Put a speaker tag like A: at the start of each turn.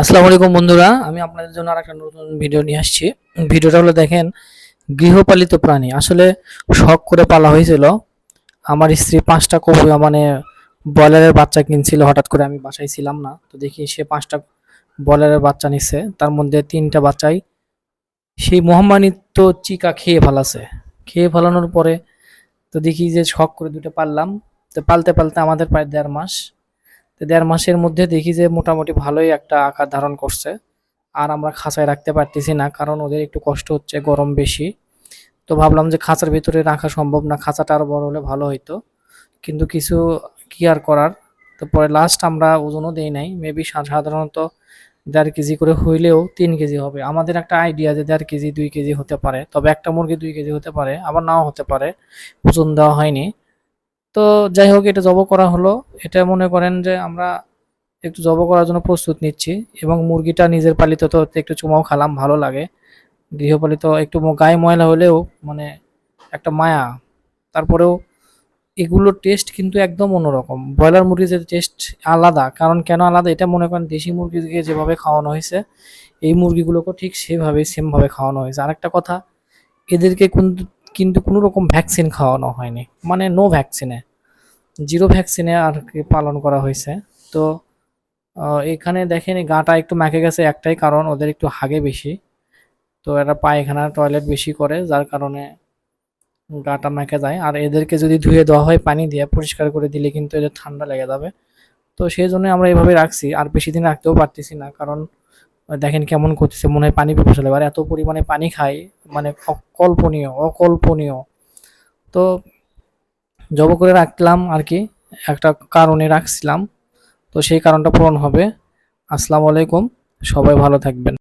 A: আসসালামু আলাইকুম বন্ধুরা, আমি আপনাদের জন্য আরেকটা নতুন ভিডিও নিয়ে আসছি। ভিডিওটা হলো দেখেন, গৃহপালিত প্রাণী। আসলে শখ করে পালা হয়েছিল। আমার স্ত্রী পাঁচটা কবু মানে ব্রয়লারের বাচ্চা কিনছিল, হঠাৎ করে আমি বাসায় ছিলাম না। তো দেখি সে পাঁচটা ব্রয়লারের বাচ্চা নিচ্ছে তার মধ্যে তিনটা বাচ্চাই সেই মহামানিত চিকা খেয়ে ফেলাছে। খেয়ে ফেলানোর পরে তো দেখি যে শখ করে দুটো পারলাম তো পালতে পালতে আমাদের প্রায় দেড় মাস তো দেড় মাসের মধ্যে দেখি যে মোটামুটি ভালোই একটা আকার ধারণ করছে। আর আমরা খাঁচায় রাখতে পারতেছি না, কারণ ওদের একটু কষ্ট হচ্ছে, গরম বেশি। তো ভাবলাম যে খাঁচার ভিতরে রাখা সম্ভব না, খাঁচাটা আরও বড় হলে ভালো হইতো। কিন্তু কিছু কি আর করার? তো পরে লাস্ট আমরা ওজনও দেই নাই মেবি সাধারণত দেড় কেজি করে হইলেও তিন কেজি হবে। আমাদের একটা আইডিয়া যে দেড় কেজি, দুই কেজি হতে পারে, তবে একটা মুরগি দুই কেজি হতে পারে, আবার নাও হতে পারে। ওজন দেওয়া হয়নি। তো যাই হোক, এটা জব করা হলো। এটা মনে করেন যে আমরা একটু জব করার জন্য প্রস্তুত নিচ্ছি এবং মুরগিটা নিজের পালিত তো একটু চুমাও খালাম, ভালো লাগে। গৃহপালিত একটু গায়ে ময়লা হলেও মানে একটা মায়া। তারপরেও এগুলোর টেস্ট কিন্তু একদম অন্যরকম। ব্রয়লার মুরগির টেস্ট আলাদা, কারণ কেন আলাদা? এটা মনে করেন দেশি মুরগিকে যেভাবে খাওয়ানো হয়েছে, এই মুরগিগুলোকে ঠিক সেভাবে সেমভাবে খাওয়ানো হয়েছে। আরেকটা কথা, এদেরকে কিন্তু কোনো রকম ভ্যাকসিন খাওয়ানো হয়নি। মানে নো ভ্যাকসিনে জিরো ভ্যাকসিনে আর কি পালন করা হয়েছে। তো এখানে দেখেন গাটা একটু মেখে গেছে একটাই কারণ, ওদের একটু হাগে বেশি। তো এরা পায়খানা, টয়লেট বেশি করে, যার কারণে গাটা মেখে যায়। আর এদেরকে যদি ধুয়ে দেওয়া হয়, পানি দিয়ে পরিষ্কার করে দিলে কিন্তু এদের ঠান্ডা লেগে যাবে। তো সেই জন্য আমরা এভাবে রাখছি, আর বেশি দিন রাখতেও পারতেছি না, কারণ দেখেন কেমন করতেছে, মনে হয় পানি পিপাসা এবার এত পরিমাণে পানি খায় মানে অকল্পনীয় অকল্পনীয়। তো জব করে রাখলাম আর কি, একটা কারণে রাখছিলাম। তো সেই কারণটা পূরণ হবে। আসসালামু আলাইকুম, সবাই ভালো থাকবেন।